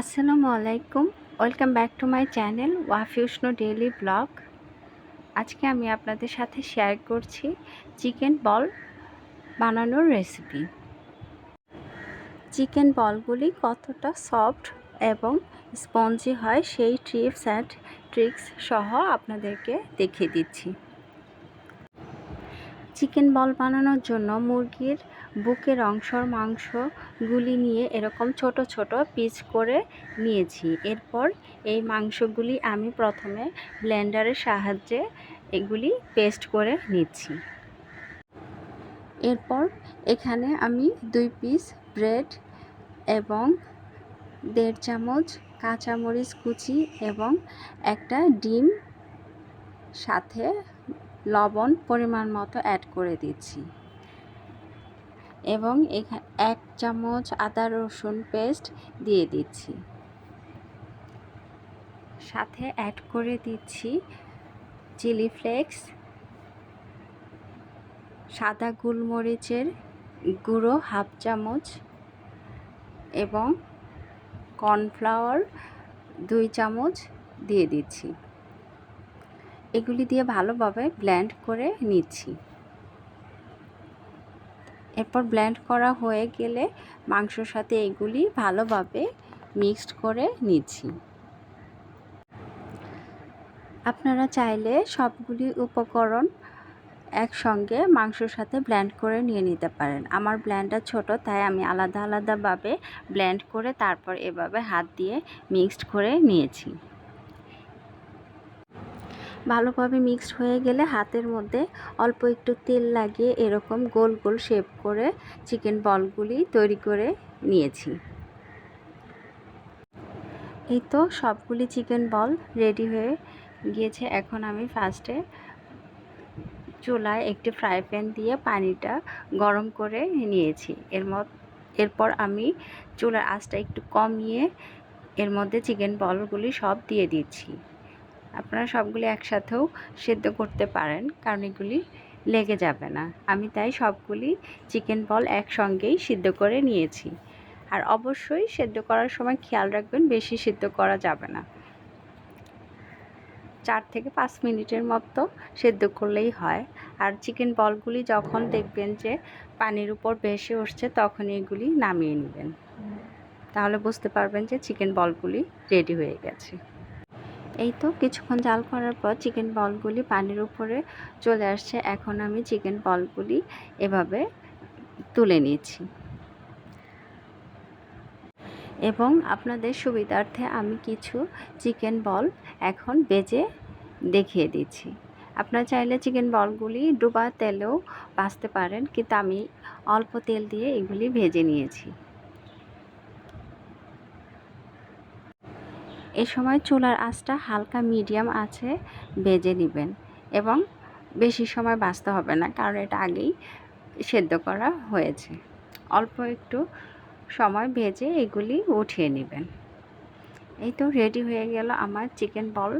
আসসালামু আলাইকুম। Welcome back to my channel ওয়াফিউষ্ণ daily blog আজকে আমি আপনাদের সাথে শেয়ার করছি চিকেন বল বানানোর রেসিপি চিকেন বলগুলি কতটা সফট এবং স্পঞ্জি হয় সেই ট্রিপস অ্যান্ড ট্রিক্স সহ আপনাদেরকে দেখিয়ে দিচ্ছি। চিকেন বল বানানোর জন্য মুরগির বুকের অংশর মাংসগুলি নিয়ে এরকম ছোট ছোট পিস করে নিয়েছি। এরপর এই মাংসগুলি আমি প্রথমে ব্লেন্ডারের সাহায্যে এগুলি পেস্ট করে নিচ্ছি। এরপর এখানে আমি দুই পিস ব্রেড এবং দেড় চামচ কাঁচামরিচ কুচি এবং একটা ডিম সাথে লবণ পরিমাণ মতো অ্যাড করে দিচ্ছি। এবং এক চামচ আদা রসুন পেস্ট দিয়ে দিচ্ছি। সাথে অ্যাড করে দিচ্ছি চিলি ফ্লেক্স সাদা গোলমরিচের গুঁড়ো হাফ চামচ এবং কর্নফ্লাওয়ার দুই চামচ দিয়ে দিচ্ছি। এগুলি দিয়ে ভালোভাবে ব্ল্যান্ড করে নিচ্ছি। এরপর ব্ল্যান্ড করা হয়ে গেলে মাংসর সাথে এগুলি ভালোভাবে মিক্সড করে নিচ্ছি। আপনারা চাইলে সবগুলি উপকরণ একসঙ্গে মাংসর সাথে ব্ল্যান্ড করে নিয়ে নিতে পারেন। আমার ব্ল্যান্ডার ছোট, তাই আমি আলাদা আলাদাভাবে ব্ল্যান্ড করে তারপর এভাবে হাত দিয়ে মিক্সড করে নিয়েছি। ভালোভাবে মিক্সড হয়ে গেলে হাতের মধ্যে অল্প একটু তেল লাগিয়ে এরকম গোল গোল শেপ করে চিকেন বলগুলি তৈরি করে নিয়েছি। এই তো সবগুলি চিকেন বল রেডি হয়ে গিয়েছে। এখন আমি ফার্স্টে চুলায় একটি ফ্রাই প্যান দিয়ে পানিটা গরম করে নিয়েছি। এর এরপর আমি চুলার আঁচটা একটু কমিয়ে এর মধ্যে চিকেন বলগুলি সব দিয়ে দিচ্ছি। আপনারা সবগুলি একসাথেও সেদ্ধ করতে পারেন, কারণ এগুলি লেগে যাবে না। আমি তাই সবগুলি চিকেন বল একসঙ্গেই সিদ্ধ করে নিয়েছি। আর অবশ্যই সেদ্ধ করার সময় খেয়াল রাখবেন, বেশি সিদ্ধ করা যাবে না। চার থেকে পাঁচ মিনিটের মতো সেদ্ধ করলেই হয়। আর চিকেন বলগুলি যখন দেখবেন যে পানির উপর ভেসে উঠছে তখন এগুলি নামিয়ে নেবেন। তাহলে বুঝতে পারবেন যে চিকেন বলগুলি রেডি হয়ে গেছে। এই তো কিছুক্ষণ জাল করার পর চিকেন বলগুলি পানির উপরে চলে আসছে। এখন আমি চিকেন বলগুলি এভাবে তুলে নিয়েছি। এবং আপনাদের সুবিধার্থে আমি কিছু চিকেন বল এখন বেজে দেখিয়ে দিচ্ছি। আপনারা চাইলে চিকেন বলগুলি ডুবা তেলেও বাঁচতে পারেন, কিন্তু আমি অল্প তেল দিয়ে এগুলি ভেজে নিয়েছি। এ সময় চুলার আঁচটা হালকা মিডিয়াম আছে বেজে নেবেন এবং বেশি সময় বাঁচতে হবে না, কারণ এটা আগেই সেদ্ধ করা হয়েছে। অল্প একটু সময় ভেজে এগুলি উঠিয়ে নেবেন। এই তো রেডি হয়ে গেল আমার চিকেন বল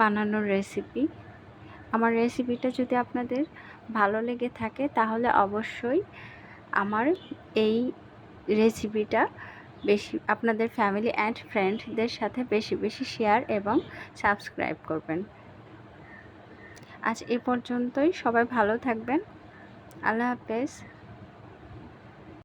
বানানোর রেসিপি। আমার রেসিপিটা যদি আপনাদের ভালো লেগে থাকে, তাহলে অবশ্যই আমার এই রেসিপিটা বেশি, আপনাদের ফ্যামিলি অ্যান্ড ফ্রেন্ডদের সাথে বেশি বেশি শেয়ার এবং সাবস্ক্রাইব করবেন। আজ এ পর্যন্তই, সবাই ভালো থাকবেন। আল্লাহ হাফেজ।